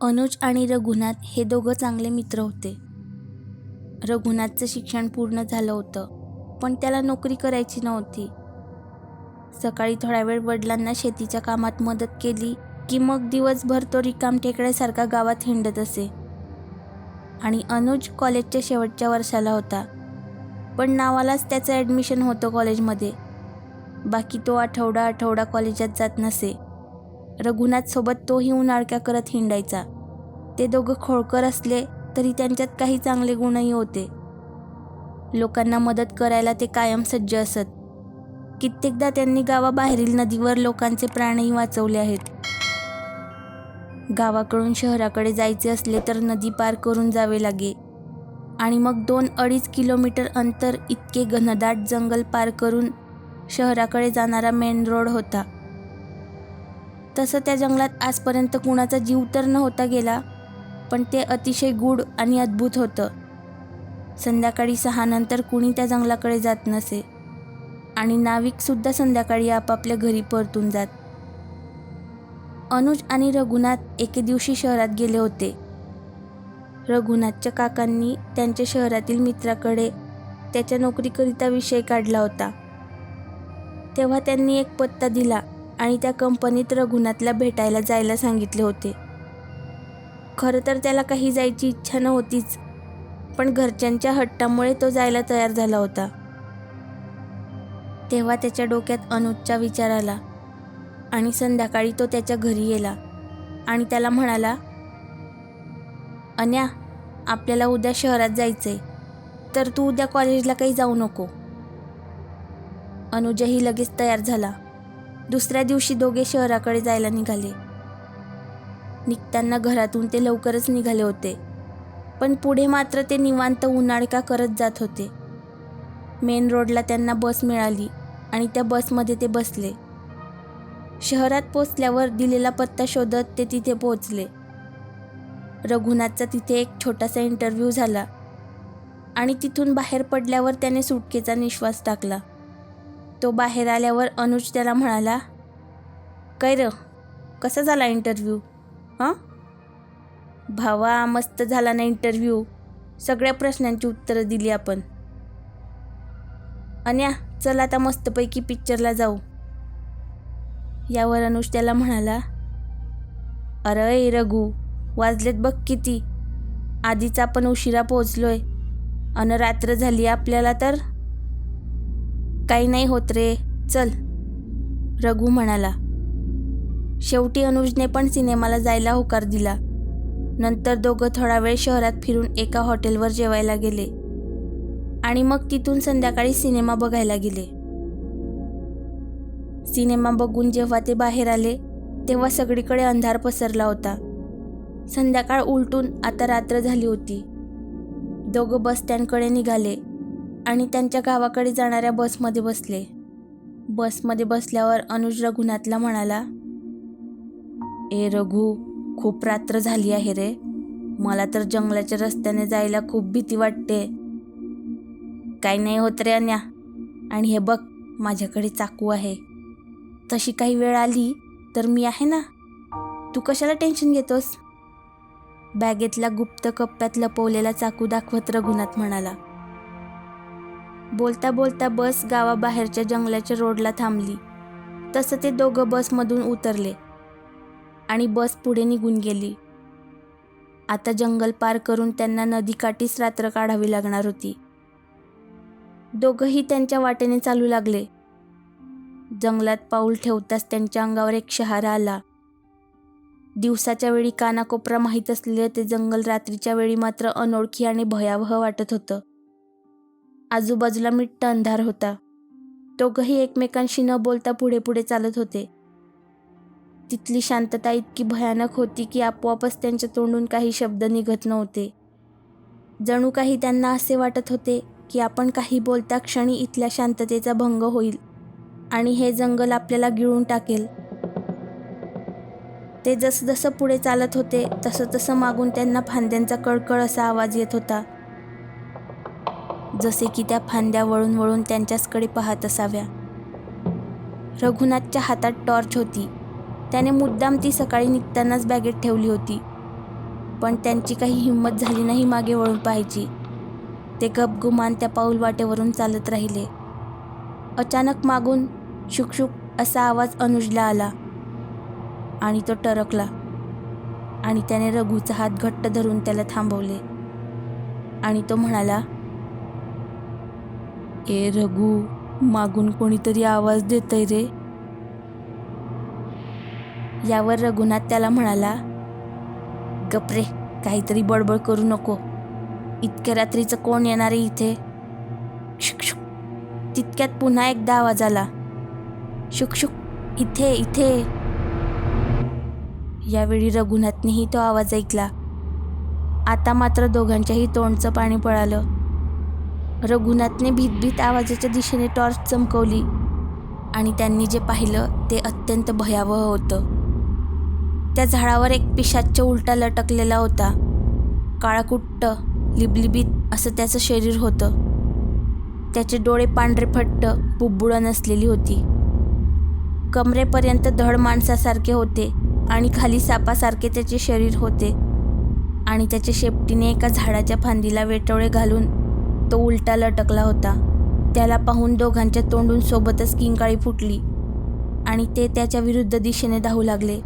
अनुज आणि रघुनाथ हे दोघं चांगले मित्र होते. रघुनाथचं शिक्षण पूर्ण झालं होतं पण त्याला नोकरी करायची नव्हती. सकाळी थोडा वेळ वडिलांना शेतीच्या कामात मदत केली की मग दिवसभर तो रिकाम टेकड्यासारखा गावात हिंडत असे. आणि अनुज कॉलेजच्या शेवटच्या वर्षाला होता पण नावालाच त्याचं ॲडमिशन होतं कॉलेजमध्ये. बाकी तो आठवडा आठवडा कॉलेजात जात नसे. रघुनाथसोबत तोही उन्हाळक्या करत हिंडायचा. ते दोघं खोळकर असले तरी त्यांच्यात काही चांगले गुणही होते. लोकांना मदत करायला ते कायम सज्ज असत. कित्येकदा त्यांनी गावाबाहेरील नदीवर लोकांचे प्राणही वाचवले आहेत. गावाकडून शहराकडे जायचे असले तर नदी पार करून जावे लागे. आणि मग दोन अडीच किलोमीटर अंतर इतके घनदाट जंगल पार करून शहराकडे जाणारा मेन रोड होता. तसं त्या जंगलात आजपर्यंत कुणाचा जीव तर नव्हता गेला पण ते अतिशय गूढ आणि अद्भुत होतं. संध्याकाळी सहानंतर कुणी त्या जंगलाकडे जात नसे आणि नाविकसुद्धा संध्याकाळी आपापल्या घरी परतून जात. अनुज आणि रघुनाथ एके दिवशी शहरात गेले होते. रघुनाथच्या काकांनी त्यांच्या शहरातील मित्राकडे त्याच्या नोकरीकरिता विषय काढला होता. तेव्हा त्यांनी एक पत्ता दिला आणि त्या कंपनीत रघुनाथला भेटायला जायला सांगितले होते. खरं तर त्याला काही जायची इच्छा नव्हतीच पण घरच्यांच्या हट्टामुळे तो जायला तयार झाला होता. तेव्हा त्याच्या डोक्यात अनुजचा विचार आला आणि संध्याकाळी तो त्याच्या घरी गेला आणि त्याला म्हणाला अन्या आपल्याला उद्या शहरात जायचंय तर तू उद्या कॉलेजला काही जाऊ नको. अनुजही लगेच तयार झाला. दुसऱ्या दिवशी दोघे शहराकडे जायला निघाले. निघताना घरातून ते लवकरच निघाले होते. पण पुढे मात्र ते निवांत उन्हाळका करत जात होते. मेन रोडला त्यांना बस मिळाली आणि त्या बसमध्ये ते बसले. शहरात पोचल्यावर दिलेला पत्ता शोधत ते तिथे पोहोचले रघुनाथचा तिथे एक छोटासा इंटरव्ह्यू झाला आणि तिथून बाहेर पडल्यावर त्याने सुटकेचा निश्वास टाकला. तो बाहेर आल्यावर अनुज त्याला म्हणाला काय र कसा झाला इंटरव्ह्यू हां? भावा मस्त झाला ना इंटरव्ह्यू सगळ्या प्रश्नांची उत्तरं दिली आपण. अन्या चल आता मस्तपैकी पिक्चरला जाऊ. यावर अनुज त्याला म्हणाला अरे रघु वाजलेत बघ किती. आधीच आपण उशिरा पोचलोय अन रात्र झाली आपल्याला तर काही नाही होत रे. चल. रघु म्हणाला. शेवटी अनुजने पण सिनेमाला जायला होकार दिला. नंतर दोघं थोडा वेळ शहरात फिरून एका हॉटेलवर जेवायला गेले. आणि मग तिथून संध्याकाळी सिनेमा बघायला गेले. सिनेमा बघून जेव्हा ते बाहेर आले तेव्हा सगळीकडे अंधार पसरला होता. संध्याकाळ उलटून आता रात्र झाली होती. दोघं बस स्टँडकडे निघाले. आणि त्यांच्या गावाकडे जाणाऱ्या बसमध्ये बसले. बसमध्ये बसल्यावर अनुज रघुनाथला म्हणाला ए रघु खूप रात्र झाली आहे रे. मला तर जंगलाच्या रस्त्याने जायला खूप भीती वाटते. काही नाही होत रे अन्या. आणि हे बघ माझ्याकडे चाकू आहे. तशी काही वेळ आली तर मी आहे ना? तू कशाला टेन्शन घेतोस? बॅगेतल्या गुप्त कप्प्यात लपवलेला चाकू दाखवत रघुनाथ म्हणाला बोलता बोलता बस गावाबाहेरच्या जंगलाच्या रोडला थांबली. तसं ते दोघं बसमधून उतरले आणि बस पुढे निघून गेली. आता जंगल पार करून त्यांना नदीकाठीच रात्र काढावी लागणार होती. दोघंही त्यांच्या वाटेने चालू लागले. जंगलात पाऊल ठेवताच त्यांच्या अंगावर एक शहारा आला. दिवसाच्या वेळी कानाकोपरा माहीत असलेलं ते जंगल रात्रीच्या वेळी मात्र अनोळखी आणि भयावह वाटत होतं. आजूबाजूला मिट्ट अंधार होता. दोघंही एकमेकांशी न बोलता पुढे पुढे चालत होते. तिथली शांतता इतकी भयानक होती की आपोआपच त्यांच्या तोंडून काही शब्द निघत नव्हते. जणू काही त्यांना असे वाटत होते की आपण काही बोलता क्षणी इथल्या शांततेचा भंग होईल आणि हे जंगल आपल्याला गिळून टाकेल. ते जसं जसं पुढे चालत होते तसं तसं मागून त्यांना फांद्यांचा कळकळ असा आवाज येत होता. जसे की त्या फांद्या वळून वळून त्यांच्याचकडे पाहत असाव्या. रघुनाथच्या हातात टॉर्च होती. त्याने मुद्दाम ती सकाळी निघतानाच बॅगेत ठेवली होती. पण त्यांची काही हिंमत झाली नाही मागे वळून पाहायची. ते गपगुमान त्या पाऊल वाटेवरून चालत राहिले. अचानक मागून शुकशुक असा आवाज अनुजला आला. आणि तो टरकला. आणि त्याने रघुचा हात घट्ट धरून त्याला थांबवले. आणि तो म्हणाला ए रघु मागून कोणीतरी आवाज देतय रे. यावर रघुनाथ त्याला म्हणाला गपरे काहीतरी बडबड करू नको. इतक्या रात्रीचं कोण येणार आहे इथे? शुक तितक्यात पुन्हा एकदा आवाज आला शुकशुक इथे इथे. यावेळी रघुनाथनेही तो आवाज ऐकला. आता मात्र दोघांच्याही तोंडचं पाणी पळालं. रघुनाथने भीतभीत आवाजाच्या दिशेने टॉर्च चमकवली आणि त्यांनी जे पाहिलं ते अत्यंत भयावह होतं. त्या झाडावर एक पिशाच्च उलटा लटकलेला होता. काळाकुट्ट लिबलिबीत असं त्याचं शरीर होतं. त्याचे डोळे पांढरे फट्ट बुबुळं नसलेली होती. कमरेपर्यंत धड माणसासारखे होते आणि खाली सापासारखे त्याचे शरीर होते. आणि त्याच्या शेपटीने एका झाडाच्या फांदीला वेटवळे घालून तो उलटा लटकला होता. त्याला पाहून दोघांच्या तोंडून सोबतच किंकाळी फुटली आणि ते त्याच्या विरुद्ध दिशेने धावू लागले.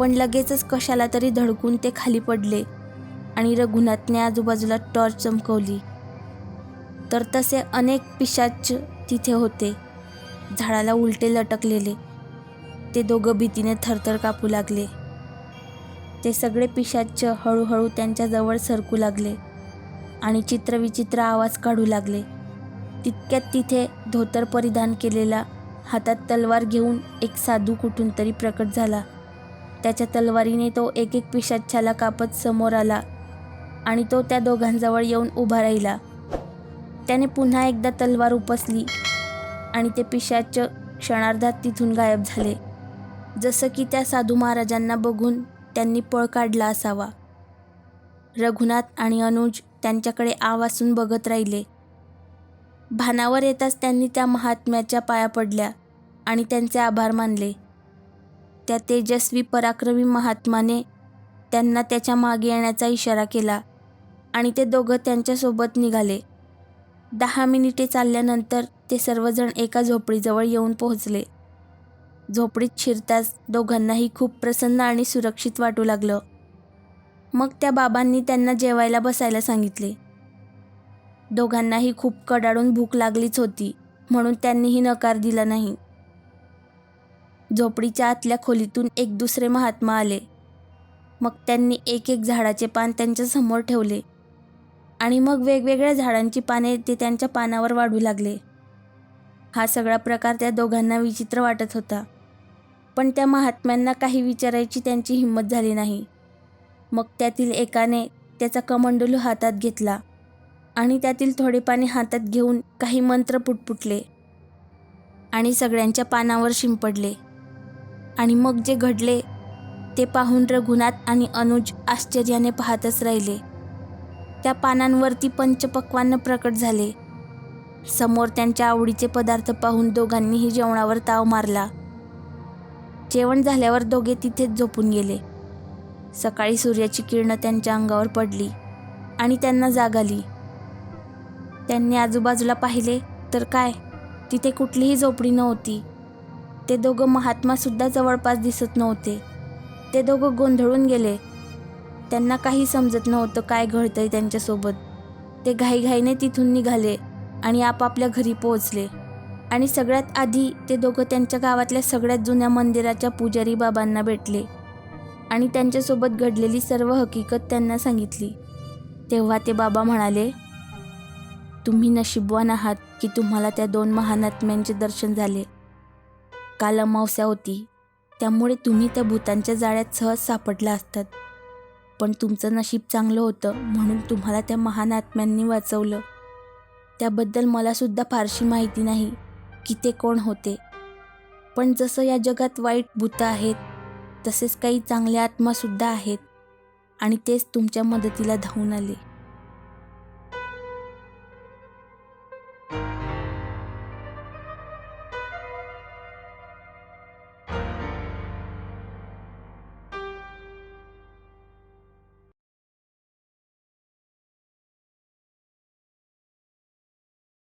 पण लगेचच कशाला तरी धडकून ते खाली पडले आणि रघुनाथने आजूबाजूला टॉर्च चमकवली. तर तसे अनेक पिशाच तिथे होते. झाडाला उलटे लटकलेले. ते दोघं भीतीने थरथर कापू लागले. ते सगळे पिशाच हळूहळू त्यांच्याजवळ सरकू लागले. आणि चित्रविचित्र आवाज काढू लागले. तितक्यात तिथे धोतर परिधान केलेला हातात तलवार घेऊन एक साधू कुठून तरी प्रकट झाला. त्याच्या तलवारीने तो एक एक पिशाच्छाला कापत समोर आला आणि तो त्या दोघांजवळ येऊन उभा राहिला. त्याने पुन्हा एकदा तलवार उपसली आणि ते पिशाच क्षणार्धात तिथून गायब झाले. जसं की त्या साधू महाराजांना बघून त्यांनी पळ काढला असावा. रघुनाथ आणि अनुज त्यांच्याकडे आवासून बघत राहिले. भानावर येताच त्यांनी त्या महात्म्याच्या पाया पडल्या आणि त्यांचे आभार मानले. त्या तेजस्वी पराक्रमी महात्माने त्यांना त्याच्यामागे येण्याचा इशारा केला आणि ते दोघं त्यांच्यासोबत निघाले. दहा मिनिटे चालल्यानंतर ते सर्वजण एका झोपडीजवळ येऊन पोहोचले. झोपडीत शिरताच दोघांनाही खूप प्रसन्न आणि सुरक्षित वाटू लागलं. मग त्या बाबांनी त्यांना जेवायला बसायला सांगितले. दोघांनाही खूप कडाडून भूक लागलीच होती म्हणून त्यांनीही नकार दिला नाही. झोपडीच्या आतल्या खोलीतून एक दुसरे महात्मा आले. मग त्यांनी एक एक झाडाचे पान त्यांच्यासमोर ठेवले आणि मग वेगवेगळ्या झाडांची पाने ते त्यांच्या पानावर वाढू लागले. हा सगळा प्रकार त्या दोघांना विचित्र वाटत होता पण त्या महात्म्यांना काही विचारायची त्यांची हिंमत झाली नाही. मग त्यातील एकाने त्याचा कमंडलू हातात घेतला आणि त्यातील थोडे पाणी हातात घेऊन काही मंत्र पुटपुटले आणि सगळ्यांच्या पानावर शिंपडले. आणि मग जे घडले ते पाहून रघुनाथ आणि अनुज आश्चर्याने पाहतच राहिले. त्या पानांवरती पंचपक्वान्न प्रकट झाले. समोर त्यांच्या आवडीचे पदार्थ पाहून दोघांनीही जेवणावर ताव मारला. जेवण झाल्यावर दोघे तिथेच झोपून गेले. सकाळी सूर्याची किरणं त्यांच्या अंगावर पडली आणि त्यांना जाग आली. त्यांनी आजूबाजूला पाहिले तर काय तिथे कुठलीही झोपडी नव्हती. ते दोघं महात्मासुद्धा जवळपास दिसत नव्हते. ते दोघं गोंधळून गेले. त्यांना काही समजत नव्हतं काय घडतंय त्यांच्यासोबत. ते घाईघाईने तिथून निघाले आणि आपापल्या घरी पोहोचले. आणि सगळ्यात आधी ते दोघं त्यांच्या गावातल्या सगळ्यात जुन्या मंदिराच्या पुजारी बाबांना भेटले. आणि त्यांच्यासोबत घडलेली सर्व हकीकत त्यांना सांगितली. तेव्हा ते बाबा म्हणाले तुम्ही नशीबवान आहात की तुम्हाला त्या दोन महानात्म्यांचे दर्शन झाले. काल अमावस्या होती. त्यामुळे तुम्ही त्या भूतांच्या जाळ्यात सहज सापडला असतात. पण तुमचं नशीब चांगलं होतं म्हणून तुम्हाला त्या महान आत्म्यांनी वाचवलं. त्याबद्दल मलासुद्धा फारशी माहिती नाही की ते कोण होते. पण जसं या जगात वाईट भूतं आहेत तसेच काही चांगले आत्मासुद्धा आहेत. आणि तेच तुमच्या मदतीला धावून आले.